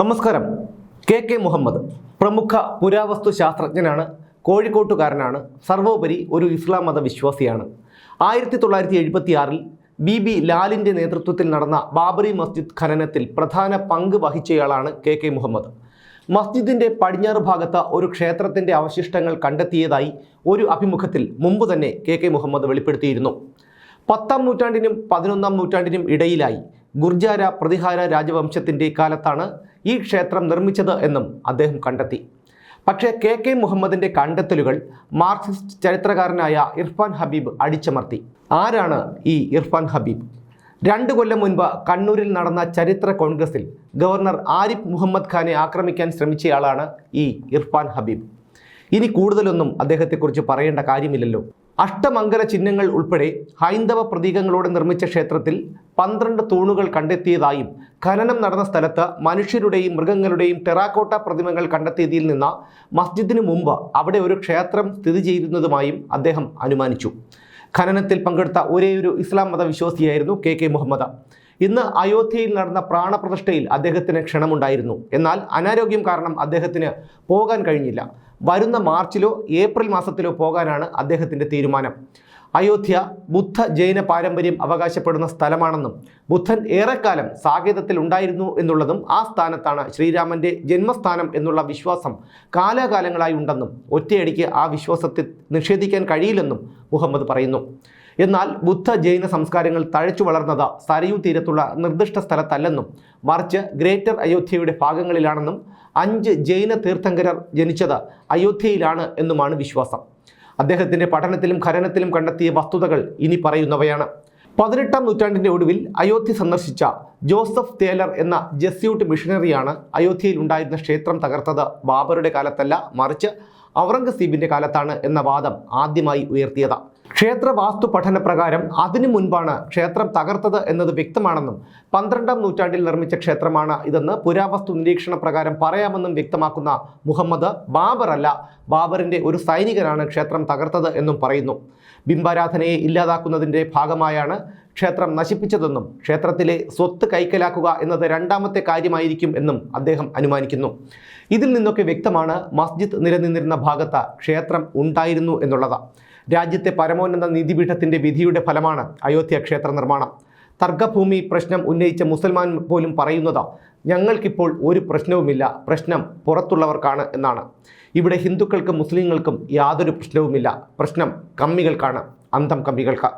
നമസ്കാരം. K K Muhammad പ്രമുഖ പുരാവസ്തു ശാസ്ത്രജ്ഞനാണ് കോഴിക്കോട്ടുകാരനാണ് സർവോപരി ഒരു ഇസ്ലാം മത വിശ്വാസിയാണ്. ആയിരത്തി തൊള്ളായിരത്തി എഴുപത്തി ആറിൽ ബി ബി ലാലിന്റെ നേതൃത്വത്തിൽ നടന്ന ബാബറി മസ്ജിദ് ഖനനത്തിൽ പ്രധാന പങ്ക് വഹിച്ചയാളാണ് കെ കെ മുഹമ്മദ്. മസ്ജിദിന്റെ പടിഞ്ഞാറ് ഭാഗത്ത് ഒരു ക്ഷേത്രത്തിന്റെ അവശിഷ്ടങ്ങൾ കണ്ടെത്തിയതായി ഒരു അഭിമുഖത്തിൽ മുമ്പ് തന്നെ കെ കെ മുഹമ്മദ് വെളിപ്പെടുത്തിയിരുന്നു. പത്താം നൂറ്റാണ്ടിനും പതിനൊന്നാം നൂറ്റാണ്ടിനും ഇടയിലായി ഗുർജാര പ്രതിഹാര രാജവംശത്തിന്റെ കാലത്താണ് ഈ ക്ഷേത്രം നിർമ്മിച്ചത് എന്നും അദ്ദേഹം കണ്ടെത്തി. പക്ഷേ കെ കെ മുഹമ്മദിന്റെ കണ്ടെത്തലുകൾ മാർക്സിസ്റ്റ് ചരിത്രകാരനായ ഇർഫാൻ ഹബീബ് അടിച്ചമർത്തി. ആരാണ് ഈ ഇർഫാൻ ഹബീബ്? രണ്ടു കൊല്ലം മുൻപ് കണ്ണൂരിൽ നടന്ന ചരിത്ര കോൺഗ്രസിൽ ഗവർണർ ആരിഫ് മുഹമ്മദ് ഖാനെ ആക്രമിക്കാൻ ശ്രമിച്ചയാളാണ് ഈ ഇർഫാൻ ഹബീബ്. ഇനി കൂടുതലൊന്നും അദ്ദേഹത്തെക്കുറിച്ച് പറയേണ്ട കാര്യമില്ലല്ലോ. അഷ്ടമംഗല ചിഹ്നങ്ങൾ ഉൾപ്പെടെ ഹൈന്ദവ പ്രതീകങ്ങളോടെ നിർമ്മിച്ച ക്ഷേത്രത്തിൽ പന്ത്രണ്ട് തൂണുകൾ കണ്ടെത്തിയതായും ഖനനം നടന്ന സ്ഥലത്ത് മനുഷ്യരുടെയും മൃഗങ്ങളുടെയും ടെറാക്കോട്ട പ്രതിമകൾ കണ്ടെത്തിയതിൽ നിന്ന് മസ്ജിദിനു മുമ്പ് അവിടെ ഒരു ക്ഷേത്രം സ്ഥിതി ചെയ്യുന്നതുമായും അദ്ദേഹം അനുമാനിച്ചു. ഖനനത്തിൽ പങ്കെടുത്ത ഒരേയൊരു ഇസ്ലാം മത വിശ്വാസിയായിരുന്നു കെ കെ മുഹമ്മദ്. ഇന്ന് അയോധ്യയിൽ നടന്ന പ്രാണപ്രതിഷ്ഠയിൽ അദ്ദേഹത്തിന് ക്ഷണമുണ്ടായിരുന്നു. എന്നാൽ അനാരോഗ്യം കാരണം അദ്ദേഹത്തിന് പോകാൻ കഴിഞ്ഞില്ല. വരുന്ന മാർച്ചിലോ ഏപ്രിൽ മാസത്തിലോ പോകാനാണ് അദ്ദേഹത്തിന്റെ തീരുമാനം. അയോധ്യ ബുദ്ധ ജൈന പാരമ്പര്യം അവകാശപ്പെടുന്ന സ്ഥലമാണെന്നും ബുദ്ധൻ ഏറെക്കാലം സാകേതത്തിൽ ഉണ്ടായിരുന്നു എന്നുള്ളതും ആ സ്ഥാനത്താണ് ശ്രീരാമന്റെ ജന്മസ്ഥാനം എന്നുള്ള വിശ്വാസം കാലാകാലങ്ങളായി ഉണ്ടെന്നും ഒറ്റയടിക്ക് ആ വിശ്വാസത്തെ നിഷേധിക്കാൻ കഴിയില്ലെന്നും മുഹമ്മദ് പറയുന്നു. എന്നാൽ ബുദ്ധ ജൈന സംസ്കാരങ്ങൾ തഴച്ചു വളർന്നത് സരയൂ തീരത്തുള്ള നിർദ്ദിഷ്ട സ്ഥലത്തല്ലെന്നും മറിച്ച് ഗ്രേറ്റർ അയോധ്യയുടെ ഭാഗങ്ങളിലാണെന്നും അഞ്ച് ജൈന തീർത്ഥങ്കരർ ജനിച്ചത് അയോധ്യയിലാണ് എന്നുമാണ് വിശ്വാസം. അദ്ദേഹത്തിന്റെ പഠനത്തിലും ഖനനത്തിലും കണ്ടെത്തിയ വസ്തുതകൾ ഇനി പറയുന്നവയാണ്. പതിനെട്ടാം നൂറ്റാണ്ടിന്റെ ഒടുവിൽ അയോധ്യ സന്ദർശിച്ച ജോസഫ് തേലർ എന്ന ജെസ്യൂട്ട് മിഷനറിയാണ് അയോധ്യയിൽ ഉണ്ടായിരുന്ന ക്ഷേത്രം തകർത്തത്. ബാബറുടെ കാലത്തല്ല മറിച്ച് ഔറംഗസീബിന്റെ കാലത്താണ് എന്ന വാദം ആദ്യമായി ഉയർത്തിയത്. ക്ഷേത്ര വാസ്തു പഠന പ്രകാരം അതിനു മുൻപാണ് ക്ഷേത്രം തകർത്തത് എന്നത് വ്യക്തമാണെന്നും പന്ത്രണ്ടാം നൂറ്റാണ്ടിൽ നിർമ്മിച്ച ക്ഷേത്രമാണ് ഇതെന്ന് പുരാവസ്തു നിരീക്ഷണ പ്രകാരം പറയാമെന്നും വ്യക്തമാക്കുന്ന മുഹമ്മദ് ബാബറല്ല ബാബറിന്റെ ഒരു സൈനികനാണ് ക്ഷേത്രം തകർത്തത് എന്നും പറയുന്നു. ബിംബാരാധനയെ ഇല്ലാതാക്കുന്നതിന്റെ ഭാഗമായാണ് ക്ഷേത്രം നശിപ്പിച്ചതെന്നും ക്ഷേത്രത്തിലെ സ്വത്ത് കൈക്കലാക്കുക എന്നത് രണ്ടാമത്തെ കാര്യമായിരിക്കും എന്നും അദ്ദേഹം അനുമാനിക്കുന്നു. ഇതിൽ നിന്നൊക്കെ വ്യക്തമാണ് മസ്ജിദ് നിലനിന്നിരുന്ന ഭാഗത്ത് ക്ഷേത്രം ഉണ്ടായിരുന്നു എന്നുള്ളത്. രാജ്യത്തെ പരമോന്നത നീതിപീഠത്തിന്റെ വിധിയുടെ ഫലമാണ് അയോധ്യ ക്ഷേത്ര നിർമ്മാണം. തർക്കഭൂമി പ്രശ്നം ഉന്നയിച്ച മുസൽമാൻ പോലും പറയുന്നത് ഞങ്ങൾക്കിപ്പോൾ ഒരു പ്രശ്നവുമില്ല പ്രശ്നം പുറത്തുള്ളവർക്കാണ് എന്നാണ്. ഇവിടെ ഹിന്ദുക്കൾക്കും മുസ്ലിങ്ങൾക്കും യാതൊരു പ്രശ്നവുമില്ല പ്രശ്നം കമ്മികൾക്കാണ് അന്തം കമ്മികൾക്ക്.